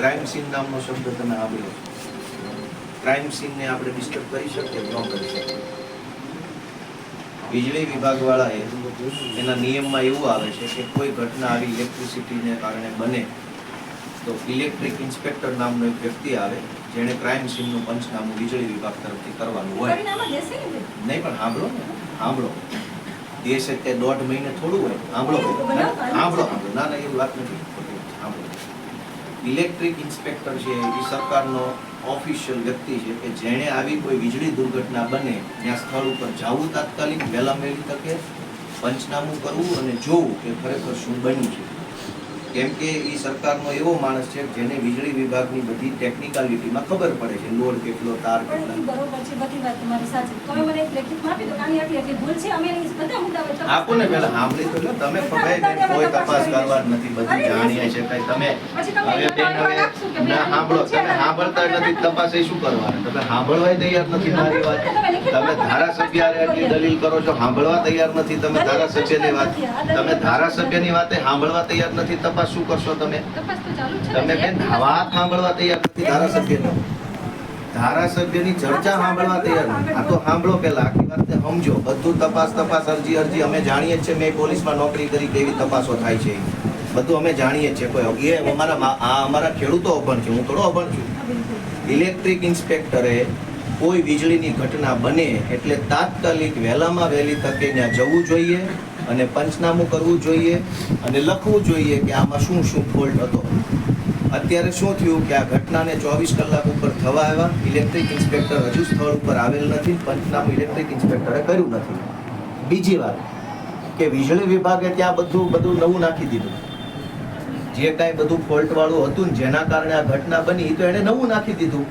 Crime scene નામનો શબ્દ તમે આવ્યો ક્રાઇમ સીનને આપણે ડિસ્ટર્બ કરી શકીએ ન કરી શકીએ? વીજળી વિભાગવાળાએ એના નિયમમાં એવું આવે છે કે કોઈ ઘટના આવી ઇલેક્ટ્રિસિટીને કારણે બને તો ઇલેક્ટ્રિક ઇન્સ્પેક્ટર નામનો એક વ્યક્તિ આવે જેણે ક્રાઇમ સીનનું પંચનામું વીજળી વિભાગ તરફથી કરવાનું હોય. નહીં? પણ સાંભળો ને સાંભળો. દેશે તે દોઢ મહિને થોડું હોય સાંભળો. સાંભળો સાંભળો. ના ના એવી વાત નથી. સાંભળો. ઇલેક્ટ્રિક ઇન્સ્પેક્ટર છે, એ સરકારનો ઓફિશિયલ વ્યક્તિ છે કે જેણે આવી કોઈ વીજળી દુર્ઘટના બને, ત્યાં સ્થળ ઉપર જવું તાત્કાલિક વહેલા વહેલી તકે પંચનામું કરવું અને જોવું કે ખરેખર શું બન્યું છે. કેમ કે એ સરકારનો એવો માણસ છે જેને વીજળી વિભાગની બધી ટેકનિકાલિટીમાં ખબર પડે છે લોડ કેટલો તાર કેટલો. કેટલા બરોબર છે બધી વાત તમારી સાચી. તમે મને એક લેખિતમાં આપી દો કે આની આટલી આટલી ભૂલ છે અમે એની બધા મુદ્દા પર આપો ને પેલા સાંભળી તો લો તમે ને કોઈ તપાસ કરવા નથી બધી જાણીએ છે કઈ તમે હવે બેન હવે ના સાંભળો તમે સાંભળતા નથી તપાસ એ શું કરવાનું? તમે સાંભળવાય તૈયાર નથી મારી વાત. તમે ધારાસભ્ય આટલી દલીલ કરો છો સાંભળવા તૈયાર નથી તમે ધારાસભ્યની વાત. તમે ધારાસભ્યની વાતે સાંભળવા તૈયાર નથી તપાસ શું કરશો તમે? તમે બેન વાત સાંભળવા તૈયાર નથી ધારાસભ્યની? ધારાસભ્યની ચર્ચા સાંભળવા તૈયાર નથી. આ તો સાંભળો પહેલા આખી વાતને સમજો. બધું તપાસ તપાસ અરજી અરજી. અમે જાણીએ છીએ મેં પોલીસમાં નોકરી કરી કેવી તપાસો થાય છે. બધું અમે જાણીએ છીએ. કોઈ એ અમારા આ અમારા ખેડૂતો અભણ છે. હું થોડો અભણ છું. ઇલેક્ટ્રિક ઇન્સ્પેક્ટરે કોઈ વીજળીની ઘટના બને એટલે તાત્કાલિક વહેલામાં વહેલી તકે ત્યાં જવું જોઈએ અને પંચનામું કરવું જોઈએ અને લખવું જોઈએ કે આમાં શું શું ફોલ્ટ હતો. અત્યારે શું થયું કે આ ઘટનાને ચોવીસ કલાક ઉપર થવા આવ્યા. ઇલેક્ટ્રિક ઇન્સ્પેક્ટર હજુ સ્થળ ઉપર આવેલ નથી. પંચનામું ઇલેક્ટ્રિક ઇન્સ્પેક્ટરે કર્યું નથી. બીજી વાત કે વીજળી વિભાગે ત્યાં બધું બધું નવું નાખી દીધું. જે કાંઈ બધું ફોલ્ટવાળું હતું ને જેના કારણે આ ઘટના બની તો એણે નવું નાખી દીધું.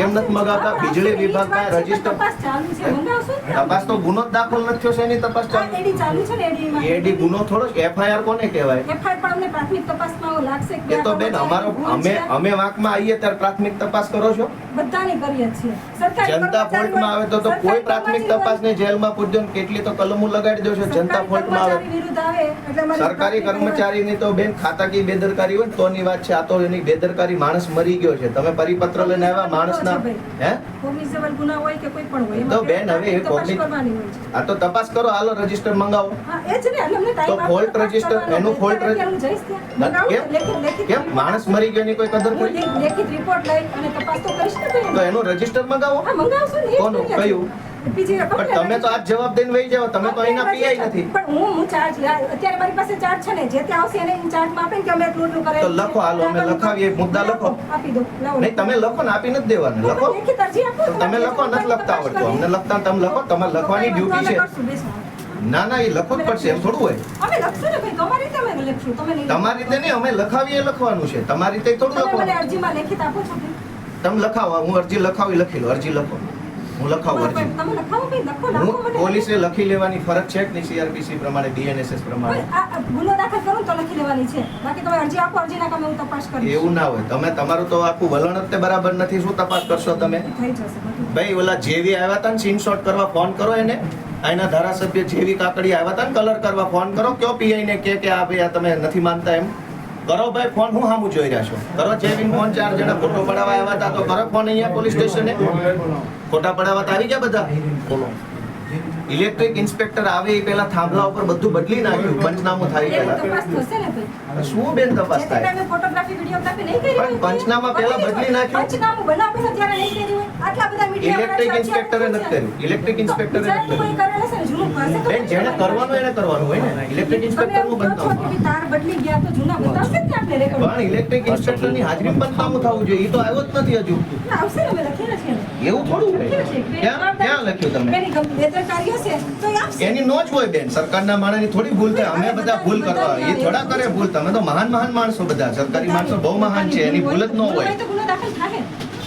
કેમ નથી મગાવતા? વીજળી વિભાગ પાસે રજિસ્ટર તપાસ તો ગુનો જ દાખલ નથી થયો છે એની તપાસ ચાલુ. છે એડી ગુનો થોડો એફઆઈઆર કોને કહેવાય? FIR પણ અમને પ્રાથમિક તપાસમાં લાગશે એ તો બેન અમારો અમે અમે વાંકમાં આવીએ ત્યારે પ્રાથમિક તપાસ કરો છો? બધાની કરીએ છીએ. જનતા ફોલ્ટમાં આવે તો તો કોઈ પ્રાથમિક તપાસ તપાસને જેલમાં પૂરજો કેટલી તો કલમો લગાડી દો છો જનતા ફોલ્ટમાં આવે. સરકારી કર્મચારીની તો બેન ખાતાકી બેદરકારી હોય તોની વાત છે આ તો એની બેદરકારી માણસ મરી ગયો છે. તમે પરિપત્ર લઈને આવ્યા માણસના હે? કોગ્નિઝેબલ ગુના હોય કે કોઈ પણ હોય તો બેન હવે એ કોગ્નિ- આ તો તપાસ કરો હાલો રજિસ્ટર મંગાવો. હા એ જ ને અમને ટાઈમ તો ફોલ્ટ કરવાનો. એનું ફોલ્ટ લેખિત કેમ? માણસ મરી ગયો ની કોઈ કદર કોઈ લેખિત રિપોર્ટ લઈ અને તપાસ તો કરીશ ને તો એનું રજિસ્ટર મંગાવો. હા મંગાવશો ને કોનું? કયું? પણ તમે તો આજ જવાબ દઈને વહી તમે તો અહીંના પીઆઈ નથી. પણ હું હું ચાર્જ અત્યારે મારી પાસે ચાર્જ છે ને જે ત્યાં આવશે એને ચાર્જમાં આપે કે અમે એટલું એટલું કરાવીએ તો લખો, હાલો, અમે લખાવીએ, મુદ્દા લખો. આપી દો નહીં તમે લખો ને આપી નથી દેવાનું લખો. આપો, તમે લખો નથી લખતા આવડતું અમને લખતા તમે લખો તમારે લખવાની ડ્યુટી છે. ના ના એ લખવું જ પડશે એમ થોડું હોય. અમે લખશું ને ભાઈ તમારી રીતે અમે લખશું તમે નહીં તમારી રીતે નહીં અમે લખાવીએ લખવાનું છે. તમારી રીતે થોડું તમે મને અરજીમાં લેખિત આપો છો તમે લખાવો હું અરજી લખાવી લખી લો અરજી લખો. હું લખાવું હું પોલીસે લખી લેવાની ફરજ છે કે નહીં? સીઆરપીસી પ્રમાણે બીએનએસએસ પ્રમાણે. ગુનો દાખલ કરું તો લખી લેવાની છે. બાકી તમે અરજી આપો અરજીના કામે હું તપાસ કરીશ. એવું ના હોય. તમે તમારું તો આખું વલણ જ તે બરાબર નથી. શું તપાસ કરશો તમે? ભાઈ ઓલા જેવી આવ્યા હતા ને સીન શોટ કરવા ફોન કરો એને. આના ધારાસભ્ય જેવી કાકડી આવ્યા હતા ને કલર કરવા ફોન કરો. કયો પીઆઈ ને કે કે આ ભાઈ આ તમે નથી માનતા એમ? કરો ભાઈ ફોન હું સામું જોઈ રહ્યા છો? કરો જેવીન ફોન ચાર જણા ફોટો પડાવવા આવ્યા હતા. તો કરો ફોન અહીંયા પોલીસ સ્ટેશને? ફોટા પડાવવા તો આવી ગયા બધા? ઇલેક્ટ્રિક ઇન્સ્પેક્ટર આવે એ પહેલા થાંભલા ઉપર બધું બદલી નાખ્યું. પંચનામું થાય પહેલા. શું બેન તપાસ થાય. પંચનામા પહેલા બદલી નાખ્યું. ઇલેક્ટ્રિક ઇન્સ્પેક્ટરે નથી કર્યું. ઇલેક્ટ્રિક ઇન્સ્પેક્ટરે બેન જેને કરવાનું એને કરવાનું હોય ને. ઇલેક્ટ્રિક ઇન્સ્પેક્ટર હું બનતા ભઈ તાર બદલી ગયા તો જૂના બતાવશે જ ને આપણે રેકોર્ડ પણ ઇલેક્ટ્રિક ઇન્સ્પેક્ટરની હાજરી બનતાનું થવું જોઈએ. એ તો આવ્યો જ નથી હજુ. આવશે ને અમે લખીને એવું થોડું હોય. લખીને છીએ. ક્યાં? ક્યાં લખ્યું તમે? એની બેદરકારી હશે તો આપશે એની નો જ હોય બેન. સરકારના માણસની થોડી ભૂલ થાય. અમે બધા ભૂલ કરવા. એ થોડા કરે ભૂલ. તમે તો મહાન મહાન માણસો બધા. સરકારી માણસો બહુ મહાન છે. એની ભૂલ જ ન હોય તો ગુનો દાખલ થાય.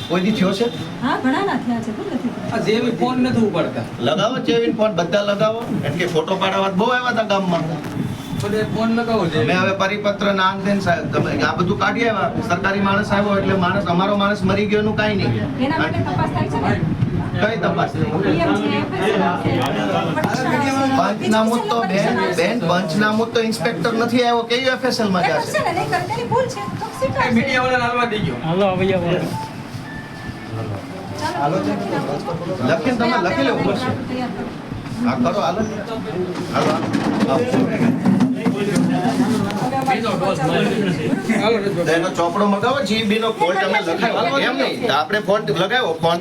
કોઈ દી થયો છે? હા ઘણાના થયા છે. તો નથી આ જેવી ફોન નથી ઉપાડતા. લગાવો ફોન. બધા લગાવો. એમ કે ફોટો પાડવા. બહુ આવ્યા હતા ગામમાં. અમે હવે પરિપત્ર ના સાહેબ તમે આ બધું કાઢી આવ્યા. સરકારી માણસ આવ્યો એટલે માણસ અમારો માણસ મરી ગયો નું કાંઈ નહીં. એના માટે તપાસ થાય છે ને? કઈ તપાસ. પંચનામું તો બેન બેન પંચનામું તો ઇન્સ્પેક્ટર નથી આવ્યો. કે એફએસએલમાં જશે? લખીને તમે લખી લેવું પડશે આ કરો. હા કરો હાલો હાલો. એનો ચોપડો મગાવો જીબી નો ફોલ્ટ અમે લખાવો એમ નહીં તો આપણે ફોન લગાવ્યો ફોન.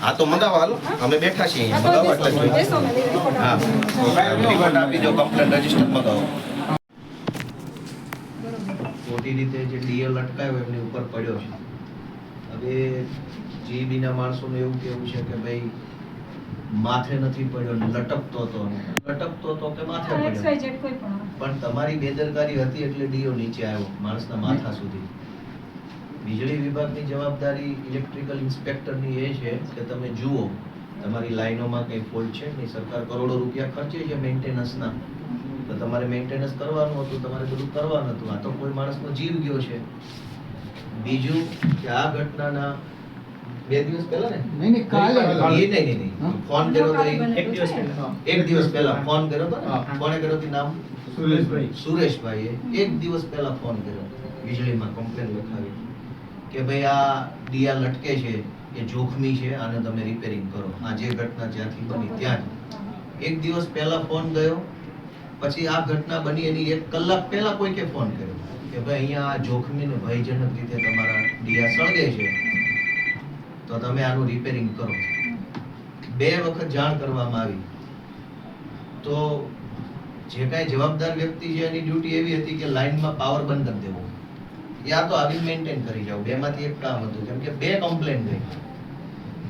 હા તો મગાવો હાલો. અમે બેઠા છીએ અહીંયા. મગાવો એટલે હા. રિપોર્ટ આપી દો કમ્પ્લેન રજિસ્ટર મગાવો. મોટી રીતે જે ડીએલ અટકાયો એમની ઉપર પડ્યો છે. હવે જીબી ના માણસોનું એવું કેવું છે કે ભાઈ માથે નથી પડ્યો લટકતો હતો લટકતો હતો કે માથે પડ્યો. કોઈ પણ હોય. પણ તમારી બેદરકારી હતી એટલે ડીઓ નીચે આવ્યો માણસના માથા સુધી. વીજળી વિભાગની જવાબદારી ઇલેક્ટ્રિકલ ઇન્સ્પેક્ટરની એ છે કે તમે જુઓ તમારી લાઈનોમાં કંઈ ફોલ્ટ છે નહીં? સરકાર કરોડો રૂપિયા ખર્ચે છે મેન્ટેનન્સના તો તમારે મેન્ટેનન્સ કરવાનું હતું તમારે બધું કરવાનું હતું. આ તો કોઈ માણસનો જીવ ગયો છે. બીજું કે આ ઘટનાના બે દિવસ પહેલા ને? નહીં નહીં કાલે. એ નહીં નહીં નહીં. ફોન કર્યો તો એક દિવસ પહેલા. એક દિવસ પહેલા ફોન કર્યો તો ને? કોણે કર્યો તો નામ? સુરેશભાઈ. સુરેશભાઈએ. એક દિવસ પહેલા ફોન કર્યો વીજળીમાં કમ્પ્લેન લખાવી. કે ભાઈ આ દિયા લટકે છે એ જોખમી છે આને તમે રિપેરિંગ કરો. આ જે ઘટના જ્યાંથી બની ત્યાં જ. એક દિવસ પહેલા ફોન ગયો. પછી આ ઘટના બની એની એક કલાક પહેલા કોઈ કે ફોન કર્યો. કે ભાઈ અહીંયા આ જોખમી ને ભયજનક રીતે તમારા દિયા સળગે છે. તો તમે આનું રિપેરિંગ કરો. બે વખત જાણ કરવામાં આવી. તો જે કાંઈ જવાબદાર વ્યક્તિ છે એની ડ્યુટી એવી હતી કે લાઈનમાં પાવર બંધ કરી દેવો. યા તો આવી મેન્ટેન કરી જાવ બેમાંથી એક કામ હતું. કેમ કે બે કમ્પ્લેન ગઈ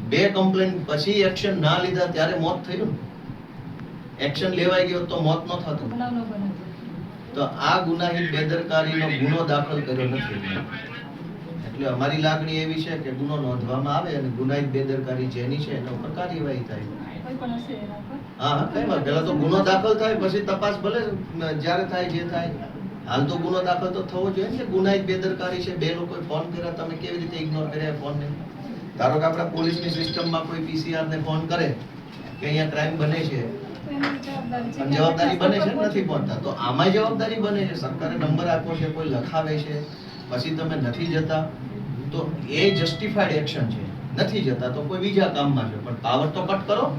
બે કમ્પ્લેન પછી એક્શન ના લીધા ત્યારે મોત થયું એક્શન લેવાઈ ગયો તો મોત ન થતું. તો આ ગુનાહિત બેદરકારીનો ગુનો દાખલ કર્યો નથી. એટલે અમારી લાગણી એવી છે કે ગુનો નોંધવામાં આવે અને ગુનાહિત બેદરકારી જેની છે એના ઉપર કાર્યવાહી થાય. હા કઈ વાત પેલા તો ગુનો દાખલ થાય પછી તપાસ ભલે જ્યારે થાય જે થાય. હાલ તો ગુનો દાખલ તો થવો જોઈએ ને ગુનાહિત બેદરકારી છે બે લોકોએ ફોન કર્યા તમે કેવી રીતે ઇગ્નોર કર્યા ફોન ને ધારો કે આપણા પોલીસની સિસ્ટમમાં કોઈ પીસીઆર ને ફોન કરે કે અહીંયા ક્રાઇમ બને છે. જવાબદારી બને છે નથી પહોંચતા. તો આમાં જવાબદારી બને છે. સરકારે નંબર આપ્યો છે કોઈ લખાવે છે. પછી તમે નથી જતા તો એ જસ્ટિફાઈડ એક્શન છે. નથી જતા તો કોઈ બીજા કામમાં છે. પણ પાવર તો કટ કરો.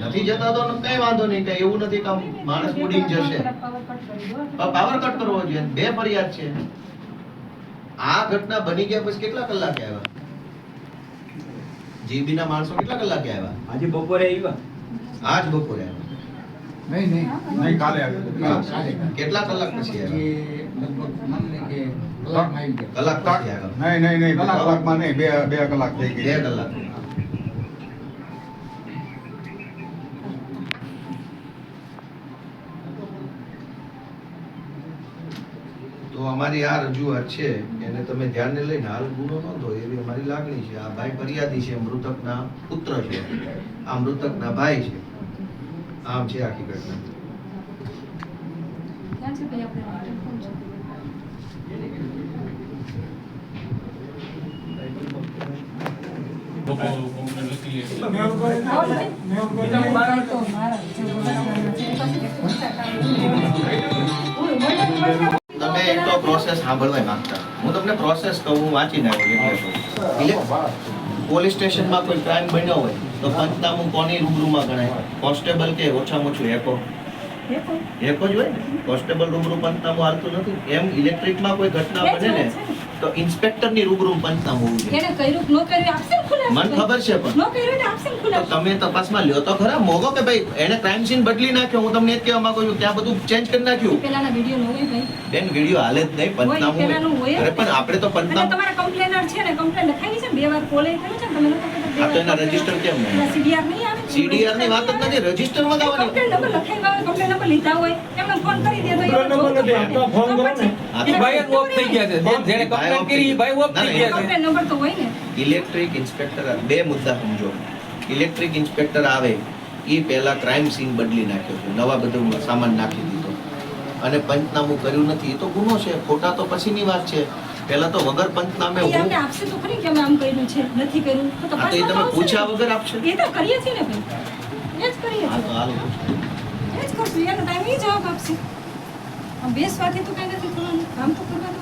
નથી જતા તો કઈ વાંધો નહીં કઈ એવું નથી કે માણસ ઉડીને જશે. પાવર કટ કરી દો. પણ પાવર કટ કરવો જોઈએ. બે ફરિયાદ છે. આ ઘટના બની ગયા પછી કેટલા કલાકે આવ્યા? જીબી ના માણસો કેટલા કલાકે આવ્યા? આજે બપોરે આવ્યા. આજ બપોરે આવ્યા. નહીં નહીં. નહીં કાલે આવ્યા. કેટલા કલાક પછી આવ્યા? લગભગ માનો કે કલાકમાં કલાક નહીં નહીં નહીં કલાકમાં નહીં બે બે કલાક થઈ બે કલાક. તો અમારી આ રજૂઆત છે એને તમે ધ્યાનને લઈને હાલ ગુનો નોંધો એવી અમારી લાગણી છે. આ ભાઈ ફરિયાદી છે મૃતકના પુત્ર છે. આ મૃતકના ભાઈ છે. આમ છે આખી ઘટના ક્યાં છે ભાઈ આપણે માટે કોણ છે? આવો ભાઈ. ભાઈ તો મારા જે વડાપ્રધાન છે, એ પાસે કે પૈસા કામ હું મને તમે એક તો પ્રોસેસ સાંભળવા માંગતા હું તમને પ્રોસેસ કહું હું વાંચીને આવ્યો પોલીસ સ્ટેશનમાં કોઈ ક્રાઇમ બન્યો હોય તો પંચનામું કોની રૂબરૂમાં ગણાય? કોન્સ્ટેબલ કે ઓછામાં ઓછું એકો? એકો. જ હોય ને? કોન્સ્ટેબલ રૂબરૂ પંચનામું હાલતું નથી. એમ ઇલેક્ટ્રિકમાં કોઈ ઘટના બને ને. વાત ઇન્સ્પેક્ટરની રૂબરૂ પંચનામું હોવું જોઈએ એને કર્યું ન કર્યું આપશે ને ખુલ્લા મને ખબર છે પણ. ન કર્યું ને તો ખુલ્લા તમે તપાસમાં લ્યો તો ખરા. મોગો કે ભાઈ એને ક્રાઇમ સીન બદલી નાખ્યો હું તમને એ જ કહેવા માંગુ છું ત્યાં બધું ચેન્જ કરી નાખ્યું. પેલાના વિડિયો ન હોય ભાઈ. બેન વીડિયો હાલે જ નહીં પંચનામું હોય. અરે પણ આપણે તો પંતામ પંચનામું તમારા કમ્પ્લેનર છે ને કમ્પ્લેન લખાવી છે બે વાર કોલે કર્યું છે તમે લોકો આ તો એના રજિસ્ટર કેમ નહીં? સીડીઆર નહીં આવે સીડીઆરની વાત જ નથી રજિસ્ટરમાં ગાવાની કમ્પ્લેન નંબર લખાયેલો હોય નંબર લીધા હોય એમને ફોન કરી દે તો નંબર નથી, આપણા ફોન કરો ને. હા, ભાઈ જ ઓફ થઈ ગયા છે. બેન જેણે કમ્પ્લેન કરી ભાઈ ઓફ થઈ ગયા છે. કમ્પ્લેન નંબર તો હોય ને. ઇલેક્ટ્રિક ઇન્સ્પેક્ટર બે મુદ્દા સમજો. ઇલેક્ટ્રિક ઇન્સ્પેક્ટર આવે એ પહેલા ક્રાઇમ સીન બદલી નાખ્યો છે. નવા બધું સામાન નાખી દીધો. અને પંચનામું કર્યું નથી. એ તો ગુનો છે. ખોટા તો પછીની વાત છે. પહેલા તો વગર પંચનામે હું આપશે તો ખરી કે અમે આમ કર્યું છે? નથી કર્યું? તો તમે પૂછ્યા વગર આપશે. એ તો કરીએ છીએ ને ભાઈ. એ જ કરીએ હા તો છીએ હાલો એ જ કરશું એનો ટાઈમ એ જવાબ આપશે. બેસવાથી તો કઈ નથી થવાનું કામ તો કરવા દો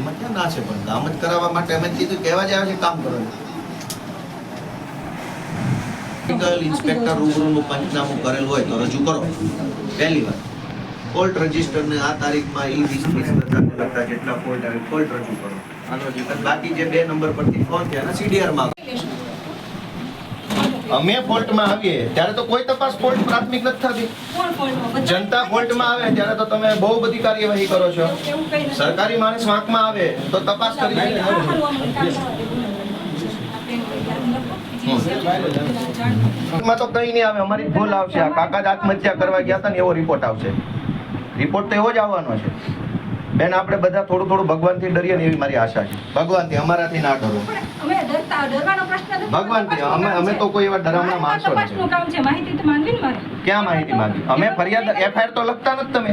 એમાં ક્યાં ના છે પણ કામ જ કરાવવા માટે અમે કીધું કહેવા જ આવે છે કામ કરો ઇન્સ્પેક્ટર રૂબરૂનું પંચનામું કરેલ હોય તો રજૂ કરો. પહેલી વાત ફોલ્ટ રજિસ્ટર ને આ તારીખમાં ઈ વીસ લગતા જેટલા ફોલ્ટ આવે ફોલ્ટ રજૂ કરો. બાકી જે બે નંબર પરથી ફોન થયા એના સીડીઆરમાં અમે ફોલ્ટમાં આવીએ. ત્યારે તો કોઈ તપાસ ફોલ્ટ પ્રાથમિક નથી થતી. જનતા ફોલ્ટમાં આવે ત્યારે તો તમે બહુ બધી કાર્યવાહી કરો છો. સરકારી માણસ વાંકમાં આવે તો તપાસ કરી તો કઈ નહીં આવે. અમારી ભૂલ આવશે. આ કાકા જ આત્મહત્યા કરવા ગયા હતા ને એવો રિપોર્ટ આવશે. રિપોર્ટ તો એવો જ આવવાનો છે. બેન આપણે બધા થોડું થોડું ભગવાનથી ડરીએ ને એવી મારી આશા છે. ભગવાનથી અમારાથી ના ડરો. ભગવાનથી અમે અમે તો કોઈ એવા ડરામણા માણસો નથી. ક્યાં માહિતી માંગી? અમે ફરિયાદ એફઆઈઆર તો લખતા નથી તમે.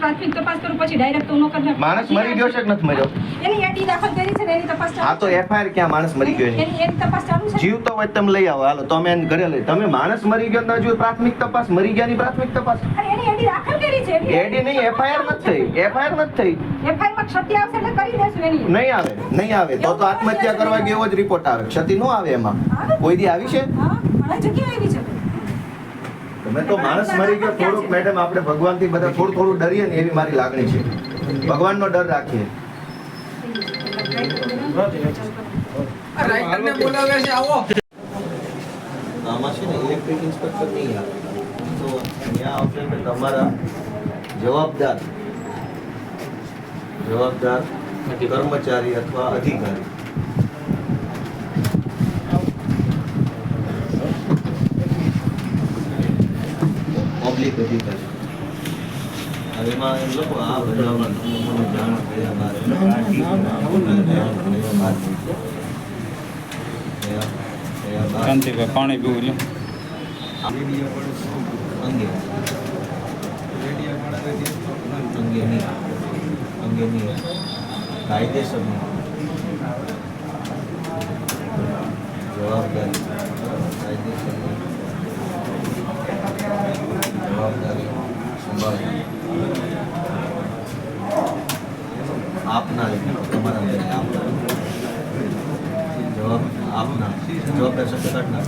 પ્રાથમિક તપાસ કરો પછી ડાયરેક્ટ તો ન માણસ મરી ગયો છે કે નથી મર્યો? એની યાદી દાખલ કરી છે ને એની તપાસ આ તો. એફઆઈઆર ક્યાં માણસ મરી ગયો એની તપાસ ચાલુ છે હોય તો તમે લઈ આવો. હાલો તો અમે એને ઘરે લઈ તમે માણસ મરી ગયો ના જો પ્રાથમિક તપાસ? મરી ગયાની પ્રાથમિક તપાસ? એની યાદી દાખલ કરી છે. એડી નહીં એફઆઈઆર નથી થઈ. એફઆઈઆર નથી થઈ. FIR માં ક્ષતિ આવશે એટલે કરી દેશું એની. નહીં આવે. નહીં આવે. તો તો આત્મહત્યા કરવા ગયો જ રિપોર્ટ આવે. ક્ષતિ ન આવે એમાં. કોઈ દી આવી છે? ઘણા જગ્યાએ આવી છે. તમે તો માણસ મરી ગયો. થોડુંક મેડમ આપણે ભગવાનથી બધા થોડું થોડું ડરીએ ને એવી મારી લાગણી છે. ભગવાનનો ડર રાખીએ. બોલાવે છે આવો. આમાં છે ને ઇલેક્ટ્રિક ઇન્સ્પેક્ટર નહીં આવે. તો ત્યાં આવશે કે તમારા જવાબદાર જવાબદાર કર્મચારી અથવા અધિકારી. પબ્લિક અધિકારી. હવે એમાં એમ લખો આ મને જાણ કયા બાદ શાંતિભાઈ પાણી પીવું લ્યો. અંગે? અંગે નહીં. અંગે નહીં કાયદેસર જવાબદારી કાયદેસર જવાબદારી સંભાળવી. આપના તમારા જવાબ આપના જવાબદાર શબ્દ કાઢ